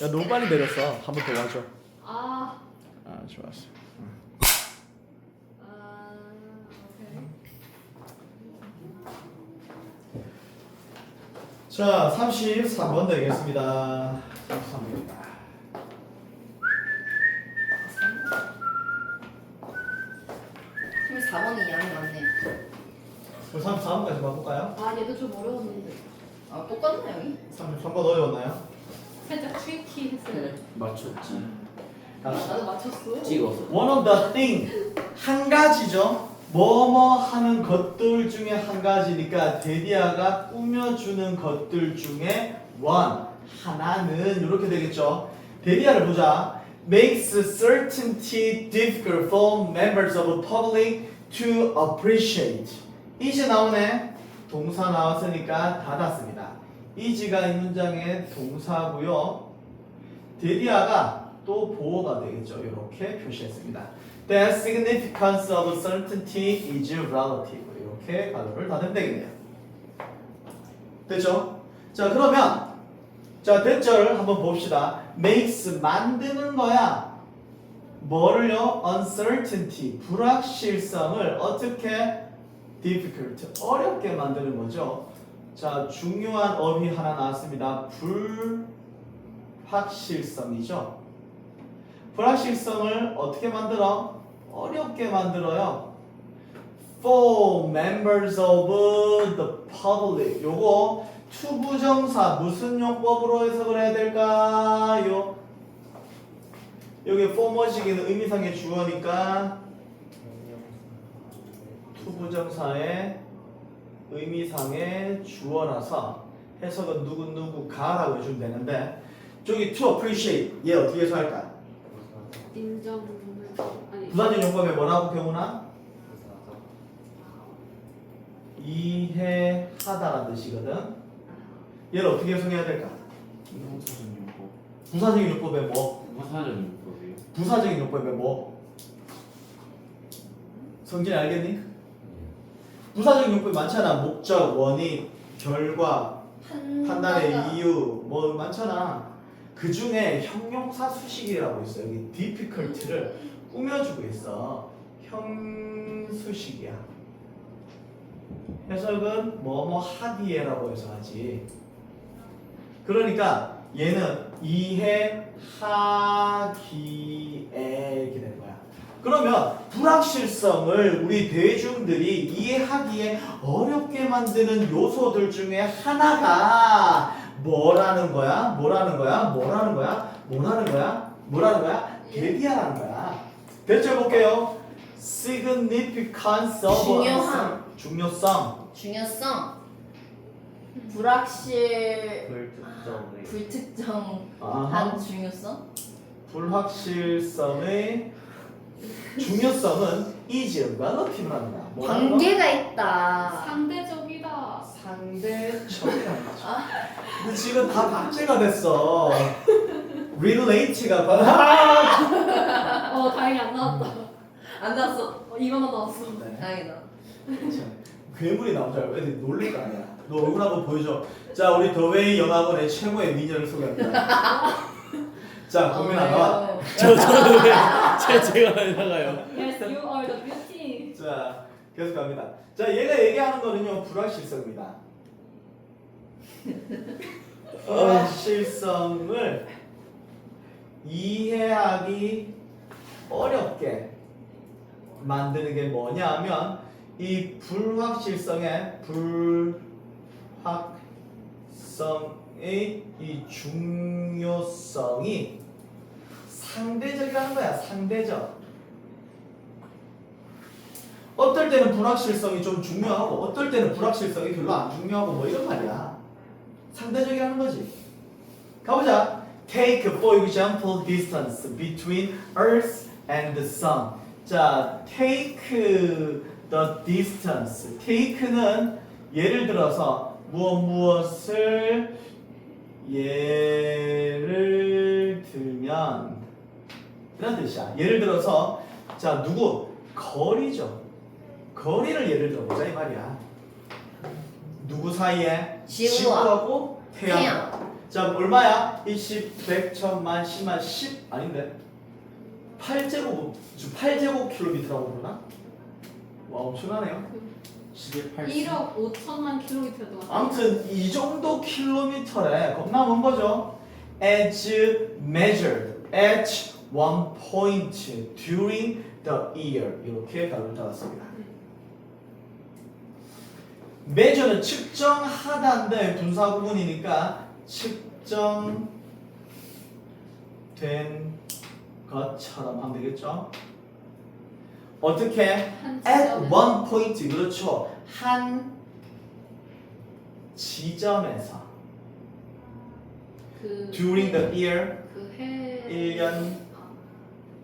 야 너무 빨리 내렸어. 한 번더 와줘. 아, 아 좋았어. 아, 오케이. 자 33번 되겠습니다. 33번입니다. 지금 4번이 양이 많네. 그럼 34번까지 바꿀까요? 아, 얘도 좀 어려웠는데. 아 똑같나 여기? 33번 어려웠나요? 살짝 트리키했어요. 맞췄지. 아, 나도 맞췄어. 찍어서. One of the thing 한 가지죠. 뭐뭐 하는 것들 중에 한 가지니까 데디아가 꾸며주는 것들 중에 one 하나는 이렇게 되겠죠. 데디아를 보자. Makes certainty difficult for members of the public to appreciate. 이제 나오네. 동사 나왔으니까 닫았습니다. 이지가 이 문장의 동사고요. 데디아가 또 보호가 되겠죠. 이렇게 표시했습니다. The significance of certainty is relative. 이렇게 가로를 닫으면 되겠네요. 됐죠? 자 그러면 자 대절을 한번 봅시다. makes 만드는 거야. 뭐를요? uncertainty 불확실성을 어떻게 difficult 어렵게 만드는 거죠. 자 중요한 어휘 하나 나왔습니다. 불확실성이죠. 불확실성을 어떻게 만들어? 어렵게 만들어요. For members of the public. 요거 투부정사 무슨 용법으로 해석을 해야 될까요? 여기 for머시기는 의미상의 주어니까 투부정사의 의미상의 주어라서 해석은 누구누구가라고 해주면 되는데 저기 to appreciate 얘 어떻게 해석할까? 인정. 아니. 부사적 용법에 뭐라고 경우나 이해하다라는 뜻이거든. 얘를 어떻게 해석해야 될까? 비동사적 용법. 부사적인 용법에 뭐? 부사적 용법이요. 부사적인 용법에 뭐? 성진이 알겠니? 부사적인 용법이 많잖아. 목적, 원인, 결과, 판단의 이유 뭐 많잖아. 그 중에 형용사 수식이라고 있어. 여기 difficult를 꾸며주고 있어. 형수식이야. 해석은 뭐뭐 하기에라고 해석하지. 그러니까 얘는 이해하기에 이렇게 되는 거야. 그러면 불확실성을 우리 대중들이 이해하기에 어렵게 만드는 요소들 중에 하나가 뭐라는 거야? 뭐라는 거야? 뭐라는 거야? 뭐라는 거야? 뭐라는 거야? 대비하라는 거야. 대체 볼게요. significance of 중요함. 중요성. 중요성. 불확실 불특정의. 불특정한. 중요성. 불확실성의 중요성은 거야. 뭐라는 거야? 관계가 있다. 상대적이다. 상대적이라는 거죠. 근데 지금 다 박제가 됐어. relate가 바- 어, 다행히 안 나왔다. 안 나왔어. 어, 이거만 나왔어. 네. 다행이다. 참, 괴물이 나온 줄 알고 애들이 놀릴 거 아니야. 너 얼굴 한번 보여줘. 자, 우리 더웨이 영화관의 최고의 미녀를 소개합니다. 자, 고민 안 나와. 어, 저 저는 제 제가 나가요. Yes, you are the beauty. 자, 계속 갑니다. 자, 얘가 얘기하는 거는요, 불확실성입니다. 불확실성을 이해하기 어렵게 만드는 게 뭐냐 하면 이 불확실성의 불확성의 이 중요성이 상대적이라는 거야, 상대적. 어떨 때는 불확실성이 좀 중요하고 어떨 때는 불확실성이 별로 안 중요하고 뭐 이런 말이야. 상대적이라는 거지. 가보자. Take for example distance between Earth and the Sun. 자, take the distance. take는 예를 들어서 무엇 무엇을 예를 들면 이런 뜻이야. 예를 들어서 자 누구 거리죠. 거리를 예를 들어보자 이 말이야. 누구 사이에 지구와 지구하고 태양. 태양. 자 얼마야? 20, 100, 1000만, 10만, 10 아닌데 8제곱 8제곱 킬로미터라고 그러나? 와 엄청나네요 11, 8, 1억 5천만 킬로미터도. 아무튼 이 정도 킬로미터래 겁나 먼 거죠 as measured at one point during the year. 이렇게 결론 잡았습니다. measure는 측정하다인데 분사 부분이니까 측정된 것처럼 하면 되겠죠? 어떻게? 한 at one point 그렇죠. 한 지점에서. 그 during the year. 그 해. 1년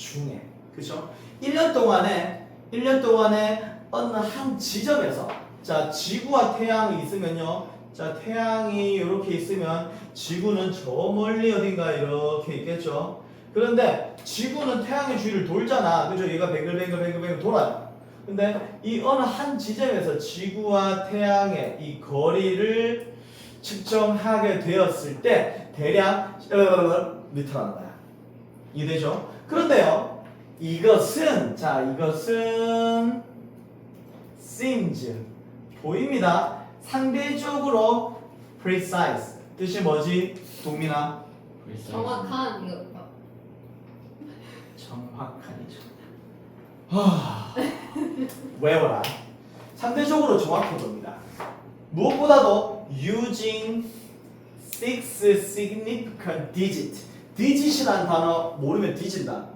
중에 그죠? 1년 동안에 1년 동안에 어느 한 지점에서 자 지구와 태양이 있으면요. 자 태양이 이렇게 있으면 지구는 저 멀리 어딘가 이렇게 있겠죠? 그런데 지구는 태양의 주위를 돌잖아. 그죠? 얘가 뱅글뱅글뱅글뱅글 돌아요. 근데 이 어느 한 지점에서 지구와 태양의 이 거리를 측정하게 되었을 때 대략 어, 미터라는 거야 이해되죠? 그런데요, 이것은 자 이것은 seems 보입니다. 상대적으로 precise 뜻이 뭐지? 동민아 정확한 이거 봐. 정확한이죠. 하 외워라. 상대적으로 정확해 보입니다. 무엇보다도 using six significant digit. Digit이라는 단어 모르면 뒤진다.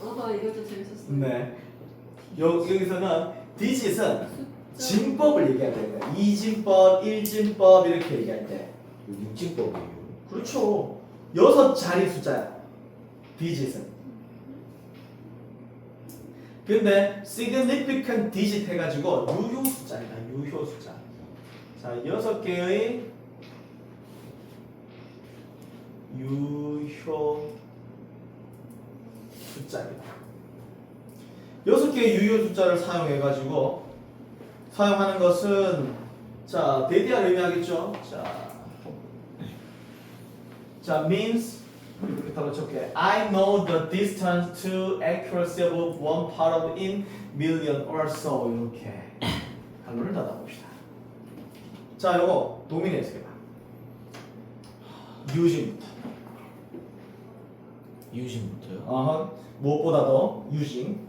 어 이것도 재밌었어. 네. 여, 여기서는 digit은 진법을 얘기할 때, 이진법, 일진법 이렇게 얘기할 때, 육진법이에요. 그렇죠. 여섯 자리 숫자야. digit은. 근데 significant digit 해가지고 유효 숫자입니다. 유효 숫자. 자, 여섯 개의 유효 숫자입니다. 여섯 개의 유효 숫자를 사용해가지고 사용하는 것은 자 데디아를 의미하겠죠. 자, 자 means 이렇게 적게 I know the distance to accuracy of one part of in million or so 이렇게 단어를 닫아봅시다. 자, 도민의 해석해봐. 유진부터. 유심부터요? 어허. 무엇보다도 유진.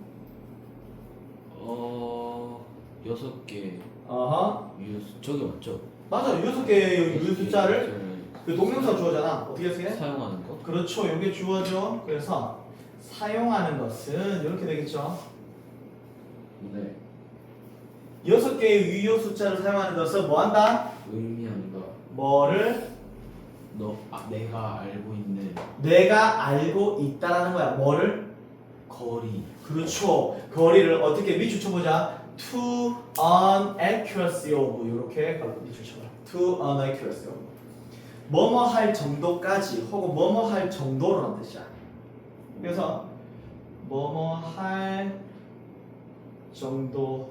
어 여섯 개 어허. 유 저기 맞죠? 맞아. 여섯 개의 유효 숫자를 그 동명사 주어잖아. 어떻게 해석해? 사용하는 거? 그렇죠. 이게 주어죠. 그래서 사용하는 것은 이렇게 되겠죠. 네. 여섯 개의 유효 숫자를 사용하는 것은 뭐 한다? 거. 뭐를 너 아, 내가 알고 있는 내가 알고 있다라는 거야. 뭐를? 거리. 그렇죠. 거리를 어떻게 밑줄 쳐보자. To an accuracy of 이렇게 밑줄 쳐봐. To an accuracy of. 뭐뭐 할 정도까지 혹은 뭐뭐 할 정도로라는 뜻이야. 그래서 뭐뭐 할 정도로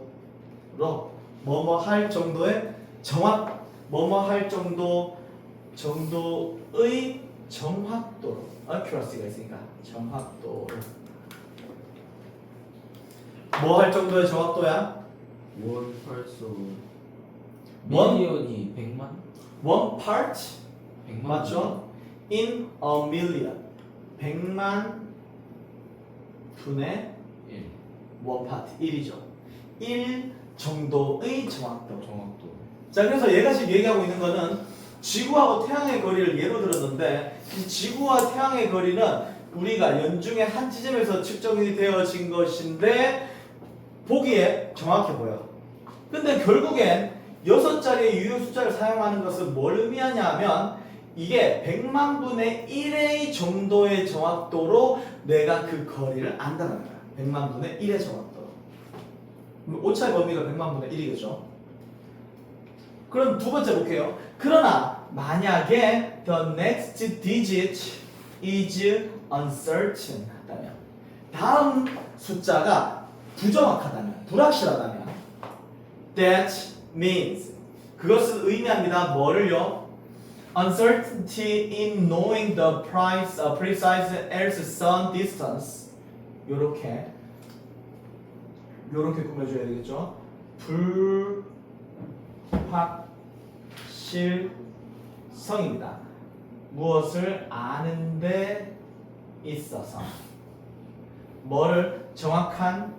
뭐뭐 할 정도의 정확 뭐뭐 할 정도 정도의 정확도로 accuracy가 있으니까 정확도로 뭐 할 정도의 정확도야? 원 팔소 원? 밀리언이 백만? One part 백만 맞죠? In a million 100만 분의 예. one part 1이죠 1 정도의 정확도 정확도. 자 그래서 얘가 지금 얘기하고 있는 거는 지구하고 태양의 거리를 예로 들었는데 이 지구와 태양의 거리는 우리가 연중에 한 지점에서 측정이 되어진 것인데 보기에 정확해 보여. 근데 결국엔 여섯 자리의 유효 숫자를 사용하는 것은 뭘 의미하냐 하면 이게 100만 분의 1의 정도의 정확도로 내가 그 거리를 안다는 거야. 100만 분의 1의 정확도로. 오차의 범위가 100만 분의 1이겠죠. 그럼 두 번째 볼게요. 그러나 만약에 the next digit is uncertain 하다면 다음 숫자가 부정확하다면 불확실하다면 that means 그것은 의미합니다. 뭐를요? uncertainty in knowing the price, uh, precise Earth's sun distance. 요렇게 요렇게 꾸며줘야 되겠죠. 불 확실성입니다. 무엇을 아는데 있어서 뭐를 정확한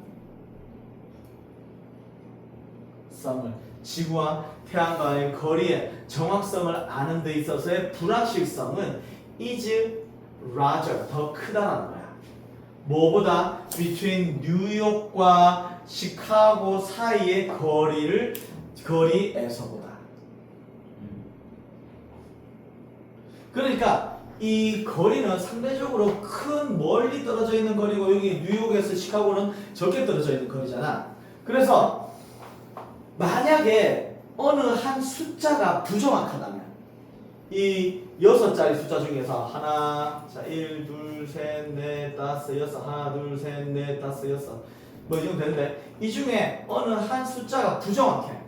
성을 지구와 태양과의 거리의 정확성을 아는 데 있어서의 불확실성은 is larger 더 크다라는 거야. 뭐보다 between 뉴욕과 시카고 사이의 거리를 거리에서보다. 그러니까 이 거리는 상대적으로 큰 멀리 떨어져 있는 거리고 여기 뉴욕에서 시카고는 적게 떨어져 있는 거리잖아. 그래서 만약에 어느 한 숫자가 부정확하다면 이 여섯 자리 숫자 중에서 하나, 자, 1, 2, 셋, 넷, 다섯, 여섯, 하나, 둘, 셋, 넷, 다섯, 여섯 뭐 이 정도 되는데 이 중에 어느 한 숫자가 부정확해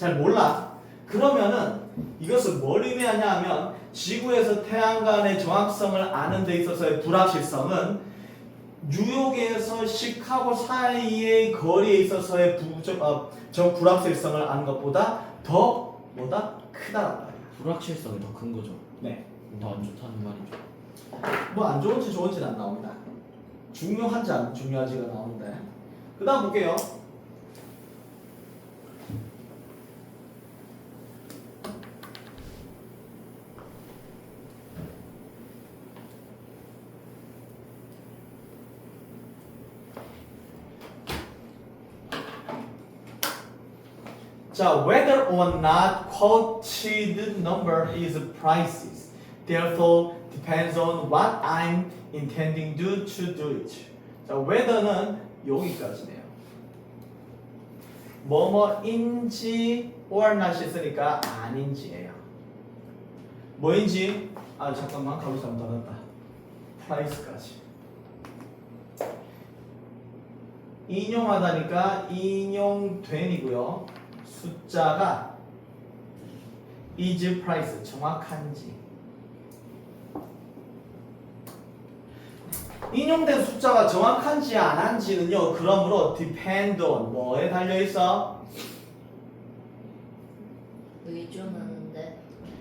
잘 몰라 그러면은 이것을 뭘 의미하냐 하면 지구에서 태양 간의 정확성을 아는 데 있어서의 불확실성은 뉴욕에서 시카고 사이의 거리에 있어서의 부정, 어, 저 불확실성을 아는 것보다 더 뭐다 크다는 말이야. 불확실성이 더 큰 거죠. 네. 더 안 좋다는 말이죠. 뭐 안 좋은지 좋은지는 안 나옵니다. 중요한지 안 중요한지가 나오는데. 그 다음 볼게요. 자, whether or not quoted number is prices, therefore depends on what I'm intending to, to do it. 자, whether는 여기까지네요. 뭐뭐인지 or not 있으니까 아닌지예요. 뭐인지 아 잠깐만 가로 잘못 알았다. price까지. 인용하다니까 인용된이고요. 숫자가 is price 정확한지 인용된 숫자가 정확한지 안 한지는요 그러므로 depend on 뭐에 달려 있어? 의존하는데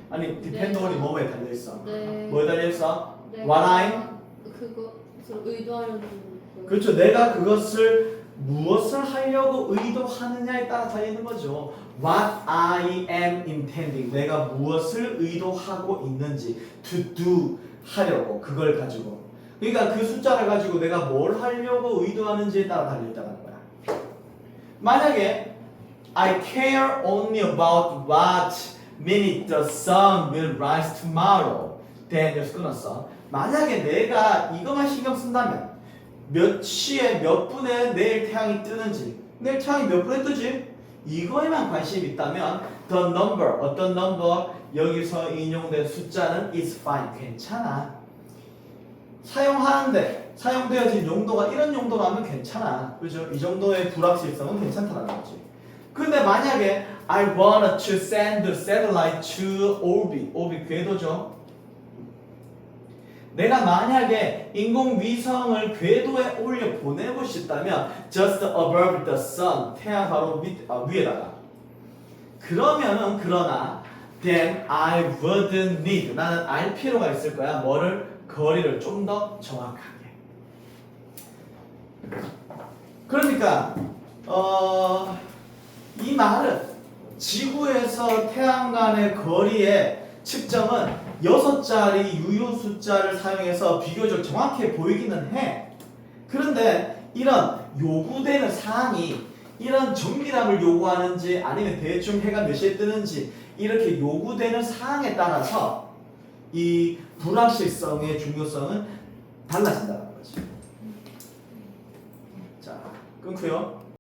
아니 depend 네. on이 뭐에 달려 있어? 네. 뭐에 달려 있어? 내가 what I'm 그거 저 의도하려는 거. 그렇죠 내가 그것을 무엇을 하려고 의도하느냐에 따라 달려 있는 거죠. What I am intending. 내가 무엇을 의도하고 있는지 to do 하려고 그걸 가지고. 그러니까 그 숫자를 가지고 내가 뭘 하려고 의도하는지에 따라 달려 있다는 거야. 만약에 I care only about what minute the sun will rise tomorrow. Then 끊었어 만약에 내가 이것만 신경 쓴다면 몇 시에 몇 분에 내일 태양이 뜨는지. 내일 태양이 몇 분에 뜨지? 이거에만 관심이 있다면 the number 어떤 number? 여기서 인용된 숫자는 is fine. 괜찮아. 사용하는데 사용되어진 용도가 이런 용도라면 괜찮아. 그죠? 이 정도의 불확실성은 괜찮다는 거지. 근데 만약에 I want to send the satellite to orbit orbit 궤도죠 내가 만약에 인공위성을 궤도에 올려 보내고 싶다면 just above the sun 태양 바로 밑, 아, 위에다가. 그러면은 그러나 then I would need. 나는 알 필요가 있을 거야. 뭐를? 거리를 좀 더 정확하게. 그러니까 어, 이 말은 지구에서 태양 간의 거리에 10점은 6자리 유효 숫자를 사용해서 비교적 정확해 보이기는 해. 그런데 이런 요구되는 사항이 이런 정밀함을 요구하는지 아니면 대충 해가 몇 시에 뜨는지 이렇게 요구되는 사항에 따라서 이 불확실성의 중요성은 달라진다는 거지. 자, 끊고요.